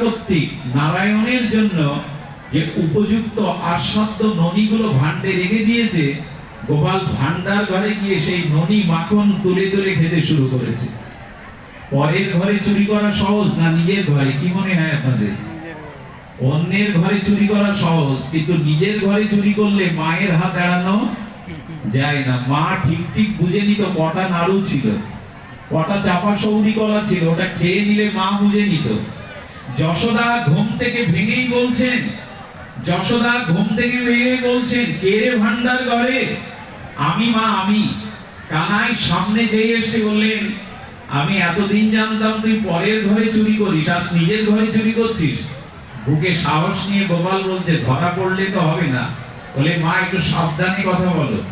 কর্তৃক নারায়ণের জন্য যে উপযুক্ত আস্বাদ্য ননিগুলো ভান্ডে রেখে দিয়েছে, গোপাল ভান্ডার ঘরে গিয়ে সেই ননি মাখন তুলে তুলে খেতে শুরু করেছে। পরের ঘরে চুরি করা সহজ না নিজের ঘরে? কি মনে হয় আপনাদের? অন্যের ঘরে চুরি করা সহজ, কিন্তু নিজের ঘরে চুরি করলে মায়ের হাত এড়ানো যায় না। মা ঠিক ঠিক বুঝে নিত, কটা নাড়ু ছিল, কটা চাপা সৌরি কলা ছিল, ওটা খেয়ে নিলে মা বুঝে নিত। যশোদা ঘুম থেকে ভেঙেই বলছেন, যশোদা ঘুম থেকে ভেঙে বলছেন, কে রে ভান্ডার ঘরে? আমি মা, আমি। কানাই সামনে যেই এসে বললেন, আমি এতদিন জানতাম তুই পরের ঘরে চুরি করিস, আজ নিজের ঘরে চুরি করছিস। বুকে সাহস নিয়ে গোপাল বলছে, ধরা পড়লে তো হবে না। বলে, মা, একটু সাবধানে কথা বলো।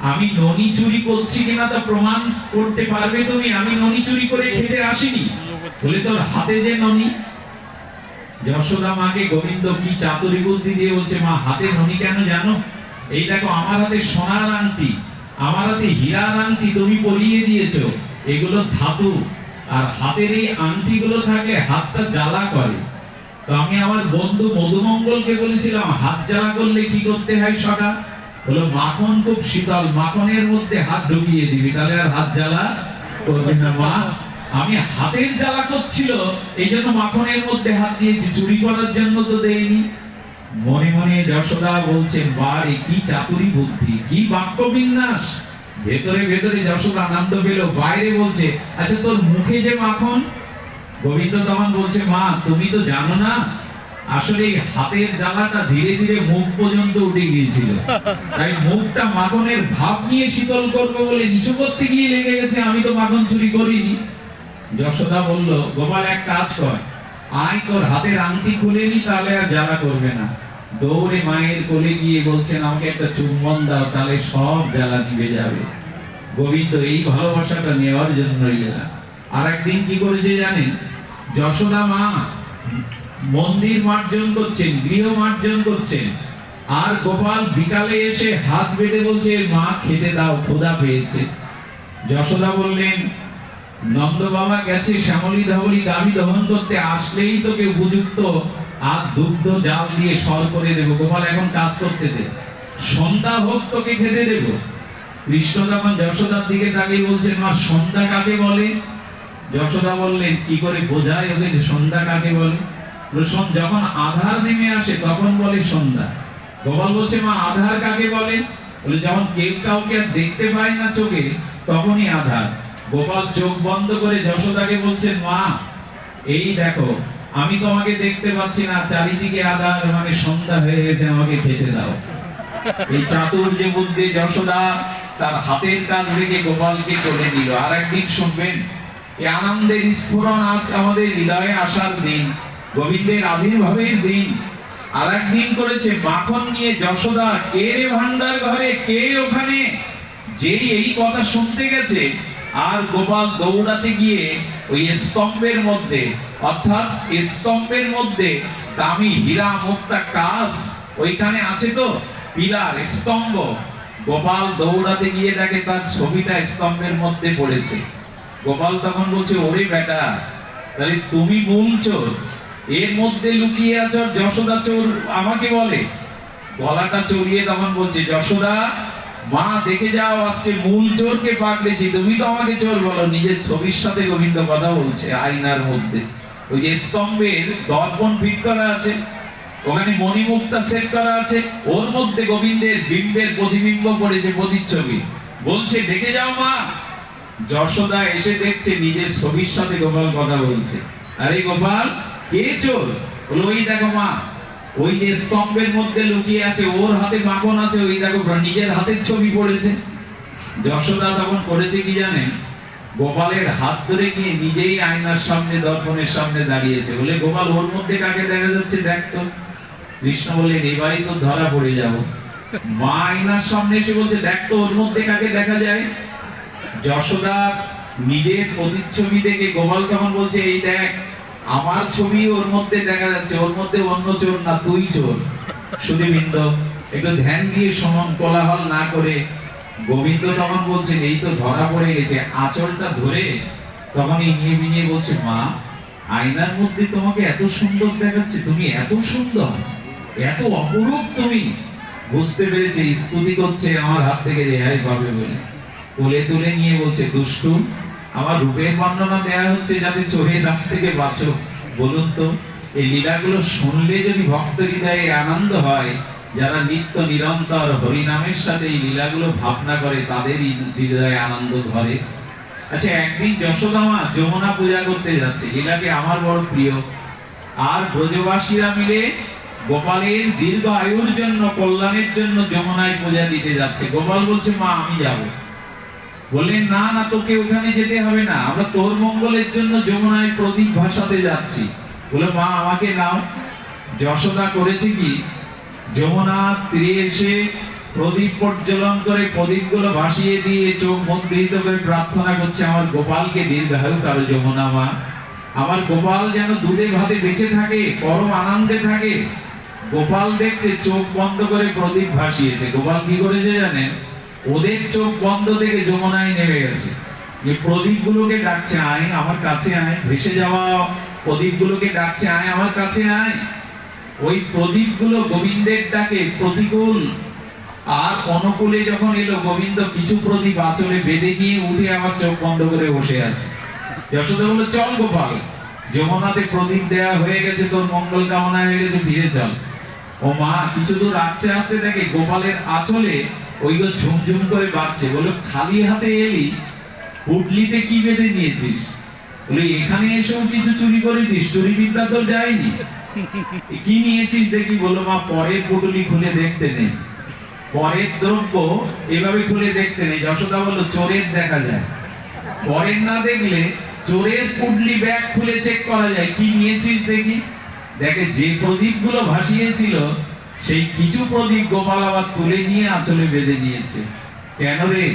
আমি ননি চুরি করছি কিনা তা প্রমাণ করতে পারবে তুমি? আমি ননি চুরি করে খেতে আসিনি। বলে, তোর হাতে যে ননি যশোদা মাকে গোবিন্দ কি চাতুরি বুদ্ধি দিয়ে বলছে, মা, হাতে ননি কেন জানো? এই দেখো আমার হাতে সোনার আংটি, আমার হাতে হীরার আংটি তুমি পরিয়ে দিয়েছ। এগুলো ধাতু, আর হাতের এই আংটিগুলো থাকলে হাতটা জ্বালা করে। তো আমি আমার বন্ধু মধুমঙ্গলকে বলেছিলাম, হাত জ্বালা করলে কি করতে হয় সকা বলো, মাখন খুব শীতল, মাখনের মধ্যে হাত ঢুকিয়ে দিবি, তাহলে আর হাত জ্বালা করবে না, মা। আমি হাতের জ্বালা করছিল, এই জন্য মাখনের মধ্যে হাত দিয়েছি চুরি করার জন্য তো দেয়নি। মনে মনে যশোদা বলছেন বারে, কি চাতুরি বুদ্ধি, কি বাক্য বিন্যাস। ভেতরে ভেতরে যশোদা আনন্দ পেল, বাইরে বলছে আচ্ছা তোর মুখে যে মাখন? গোবিন্দ তখন বলছে, মা, তুমি তো জানো না, আসলে হাতের জ্বালাটা ধীরে ধীরে মুখ পর্যন্ত উঠে গিয়েছিল। তাই মুখটা মাখনের ভাব নিয়ে শীতল করবে বলে নিচু করতে গিয়ে লেগে গেছে, আমি তো মাখন চুরি করিনি। যশোদা বলল, গোপাল, এক কাজ কর। আয় তোর হাতের আংটি খুলে নি, তাহলে আর জ্বালা করবে না। দৌড়ে মায়ের কোলে গিয়ে বলছেন, আমাকে একটা চুম্বন দাও, তাহলে সব জ্বালা নিভে যাবে। গোবিন্দ এই ভালোবাসাটা নেওয়ার জন্যই এলাম। আর একদিন কি করেছে জানেন? যশোদা মা মন্দির মার্জন করছেন, গৃহ মার্জন করছেন। আর গোপাল বিকালে এসে হাত বেঁধে বলছে, মা, খেতে দাও, ক্ষুধা পেয়েছে। যশোদা বললেন নন্দ বাবা গেছে, শ্যামলী ধবলি দাবি দহন করতে, আসলেই তোকে উপযুক্ত। আর দুগ্ধ জাল দিয়ে সর করে দেব। গোপাল, এখন কাজ করতে দে। সন্ধ্যা হোক তোকে খেতে কৃষ্ণ যশোদার দিকে বলছেন, মা, সন্ধ্যা কাকে বলে? যশোদা বললেন, কি করে বোঝায় ওকে যে সন্ধ্যা কাকে বলে? যখন আধার নেমে আসে, তখন বলে সন্ধ্যা। গোপাল বলছে, মা, আধার কাকে বলে? বলে, যখন কেউ কাউকে আর দেখতে পায় না চোখে, তখনই আধার। গোপাল চোখ বন্ধ করে যশোদাকে বলছেন, মা, এই দেখো, আমি তোমাকে দেখতে পাচ্ছি না, চারিদিকে আধার মানে সন্ধ্যা হয়ে গেছে, আমাকে খেতে দাও। এই চাতুর্য বুদ্ধি যশোদা, তার হাতের রেখে গোপালকে করে দিল আর একদিন শুনবেন এই আনন্দের স্ফুরণ আজ আমাদের হৃদয়ে আসার দিন, গোবিন্দের আবির্ভাবের দিন। আর একদিন করেছে মাখন নিয়ে যশোদা, কে রে ভান্ডার ঘরে, কে ওখানে? যেই এই কথা শুনতে গেছে আর গোপাল দৌড়াতে গিয়ে ওই স্তম্ভের মধ্যে, অর্থাৎ স্তম্ভের মধ্যে দামি হীরা মুক্তা কাজ ওইখানে আছে তো? পিলার স্তম্ভ। গোপাল দৌড়াতে গিয়ে দেখে তার ছবিটা স্তম্ভের মধ্যে পড়েছে। গোপাল তখন বলছে, ওরে বেটা, তাহলে তুমি চোর। এর মধ্যে লুকিয়ে আছো যশোদা চোর আমাকে বলে। গলাটা চড়িয়ে তখন বলছে, যশোদা মা, দেখে যাও, আজকে মূল চোরকে পাকলেছি তুমি তো আমাকে চোর বলো, নিজের ছবির সাথে গোবিন্দ কথা বলছে আয়নার মধ্যে। ওই যে স্তম্ভের দর্পণ ফিট করা আছে, ওখানে মণিমুক্তা সেট করা আছে, ওর মধ্যে গোবিন্দের বিম্বের প্রতিবিম্ব পড়েছে প্রতিচ্ছবি। বলছে, দেখে যাও মা, যশোদা এসে দেখছে, নিজের ছবির সাথে গোপাল কথা বলছে। আরে গোপাল, কে চোর? ওই দেখো মা ওই যে স্তম্ভের মধ্যে লুকিয়ে আছে, ওর হাতে মাখন আছে, ওই দেখো নিজের হাতের ছবি পড়েছে। যশোদা তখন করেছে কি জানেন? গোপালের হাত ধরে গিয়ে নিজেই আয়নার সামনে, দর্পণের সামনে দাঁড়িয়েছে। বলে, গোপাল, ওর মধ্যে কাকে দেখা যাচ্ছে? দেখ তো। কৃষ্ণ বললেন এবারই তো ধরা পড়ে যাব। মা আয়নার সামনে এসে বলছে, দেখ তো, ওর মধ্যে কাকে দেখা যায়? যশোদা নিজের প্রতিচ্ছবি দেখে গোপাল তখন বলছে, এই দেখ আমার ছবি ওর মধ্যে দেখা যাচ্ছে, ওর মধ্যে অন্য চোর না তুই চোর। সুদীবৃন্দ একটু ধ্যান দিয়ে সমান কোলাহল না করে। গোবিন্দ তখন বলছেন, এই তো ধরা পড়ে গেছে, আঁচলটা ধরে? তখন এই নিয়ে বিনিয়ে বলছে, মা, আয়নার মধ্যে তোমাকে এত সুন্দর দেখাচ্ছে, তুমি এত সুন্দর, এত অপরূপ তুমি। বুঝতে পেরেছে, স্তুতি করছে আমার হাত থেকে রেহাই পাবে বলে। কোলে তুলে নিয়ে বলছে, দুষ্টু আমার রূপের বর্ণনা দেয়া হচ্ছে যাতে চোরের হাত থেকে বাঁচো। বলুন তো, এই লীলাগুলো শুনলে যদি ভক্ত হৃদয়ে আনন্দ হয়, যারা নিত্য নিরন্তর হরিনামের সাথে এই লীলাগুলো ভাবনা করে, তাদেরই হৃদয়ে আনন্দ ধরে। আচ্ছা একদিন যশোদামা যমুনা পূজা করতে যাচ্ছে। লীলাটি আমার বড় প্রিয়। আর ব্রজবাসীরা মিলে গোপালের দীর্ঘ আয়ুর জন্য, কল্যাণের জন্য যমুনায় পূজা দিতে যাচ্ছে। গোপাল বলছে, মা, আমি যাব। বললেন না না, তোকে ওখানে যেতে হবে না। আমরা তোর মঙ্গলের জন্য যমুনায় প্রদীপ ভাসাতে যাচ্ছি। বলে, মা, আমাকে নাও। যশোদা করেছে কি? যমুনা তীরে এসে প্রদীপ প্রজ্বলন করে প্রদীপগুলো ভাসিয়ে দিয়ে চোখ মুদ্রিত করে প্রার্থনা করছে, আমার গোপালকে দীর্ঘায়ু কারও যমুনা মা। আমার গোপাল যেন দুধে ভাতে বেঁচে থাকে, পরম আনন্দে থাকে। গোপাল দেখছে চোখ বন্ধ করে প্রদীপ ভাসিয়েছে। গোপাল কি করেছে জানেন? ওদের চোখ বন্ধ থেকে যমুনায় নেমে গেছে। যে প্রদীপগুলোকে ডাকছে, আয়, আমার কাছে আয়। ভেসে যাওয়া প্রদীপগুলোকে ডাকছে, আয়, আমার কাছে আয়। ওই প্রদীপগুলো গোবিন্দের ডাকে প্রতিকূল। আর অনুকূলে যখন এলো, গোবিন্দ কিছু প্রদীপ আঁচলে বেঁধে নিয়ে উঠে আবার চোখ বন্ধ করে বসে আছে। যশোদা বলল, চল গোপাল, যমুনাতে প্রদীপ দেয়া হয়ে গেছে, তোর মঙ্গল কামনা হয়ে গেছে, ফিরে চল। ও মা, কিছু দূর আসতে আসতে দেখে গোপালের আঁচলে ওইগুলো ঝুমঝুম করে বাজছে। বলল, খালি হাতে এলি, পুটলিতে কি বেঁধে নিয়েছিস? বলে এখানে এসেও কিছু চুরি করেছিস চুরি বিদ্যা তো যায়নি। কি নিয়েছিস দেখি? বলো মা, পরের পুটুলি খুলে দেখতে নেই। পরের দ্রব্য এভাবে খুলে দেখতে নেই। যশোদা বলল, চোরের দেখা যায়। পরের না দেখলে চোরের পুডলি ব্যাগ খুলে চেক করা যায়। কি নিয়েছিস দেখি? দেখে যে প্রদীপগুলো ভাসিয়েছিল সেই কিছু প্রদীপ গোপাল আবার তুলে নিয়ে আঁচলে বেঁধে নিয়েছে। কেন রে?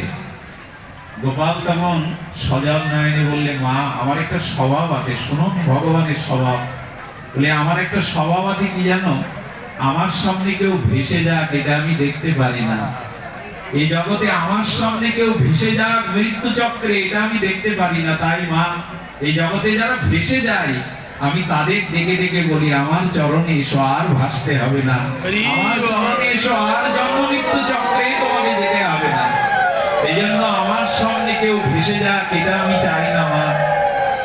গোপাল তখন সজল নয়নে বললে, মা, আমার একটা স্বভাব আছে, শুনুন ভগবানের স্বভাব। বলে, আমার একটা স্বভাব আছে কি জানো? আমার সামনে কেউ ভেসে যাক, এটা আমি দেখতে পারি না। এই জগতে আমার সামনে কেউ ভেসে যাক মৃত্যু চক্রে এটা আমি দেখতে পারি না। তাই মা, এই জগতে যারা ভেসে যায় আমি তাদের ডেকে ডেকে বলি আমার চরণে এসো আর ভাসতে হবে না। আমার চরণে এসো আর জন্ম মৃত্যু চক্রে তোমাকে যেতে হবে না। এই জন্য আমার সামনে কেউ ভেসে যাক এটা আমি চাই না মা।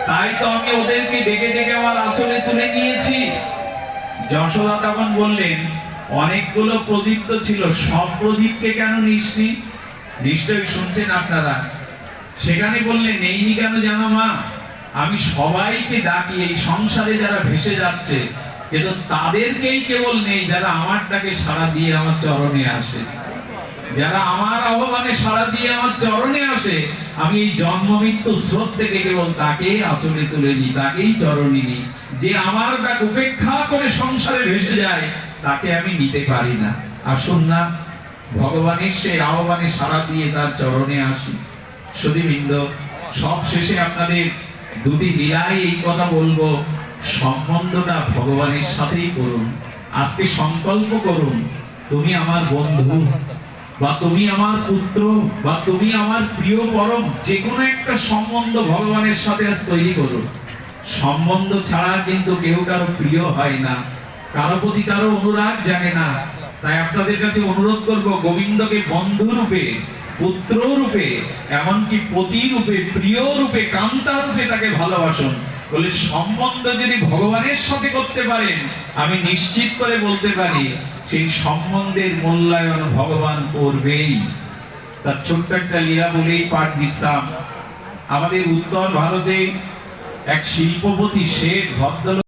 তাই তো আমি ওদেরকে ডেকে ডেকে আমার আঁচলে তুলে নিয়েছি। যশোদা তখন বললেন অনেকগুলো প্রদীপ তো ছিল সব প্রদীপকে কেন নিসনি? নিশ্চয়ই শুনছেন আপনারা। সেখানে বললেন এইনি কেন জানো মা? আমি সবাইকে ডাকি, এই সংসারে যারা ভেসে যাচ্ছে কিন্তু তাদেরকেই কেবল নেই, যারা আমার ডাকে সাড়া দিয়ে আমার চরণে আসে। যারা আমার আহ্বানে সাড়া দিয়ে আমার চরণে আসে, আমি এই জন্ম মৃত্যু স্রোত থেকে কেবল তাকেই আচরণে তুলে নিই, তাকেই চরণে নিই। যে আমার ডাক উপেক্ষা করে সংসারে ভেসে যায়, তাকে আমি নিতে পারি না। আসুন না ভগবানের সেই আহ্বানে সাড়া দিয়ে তার চরণে আসি। সুদীবৃন্দ সব শেষে আপনাদের দুটি লীলায় এই কথা বলব। সম্বন্ধটা ভগবানের সাথেই করুন। আজকে সংকল্প করুন, তুমি আমার বন্ধু বা তুমি আমার পুত্র বা তুমি আমার প্রিয় পরম যে কোনো একটা সম্বন্ধ ভগবানের সাথে আজ তৈরি করুন। সম্বন্ধ ছাড়া কিন্তু কেউ কারও প্রিয় হয় না। কারও প্রতি কারও অনুরাগ জাগে না। তাই আপনাদের কাছে অনুরোধ করব, গোবিন্দকে বন্ধু রূপে পুত্র রূপে এমনকি পতি রূপে প্রিয় রূপে কান্তা রূপে তাকে ভালোবাসুন। বলে, সম্বন্ধ যদি ভগবানের সাথে করতে পারেন, আমি নিশ্চিত করে বলতে পারি, সেই সম্বন্ধের মূল্যায়ন ভগবান করবেই। তার ছোট্ট একটা লীলা বলেই পাঠ বিশ্রাম। আমাদের উত্তর ভারতে এক শিল্পপতি শেখ ভদ্রলোক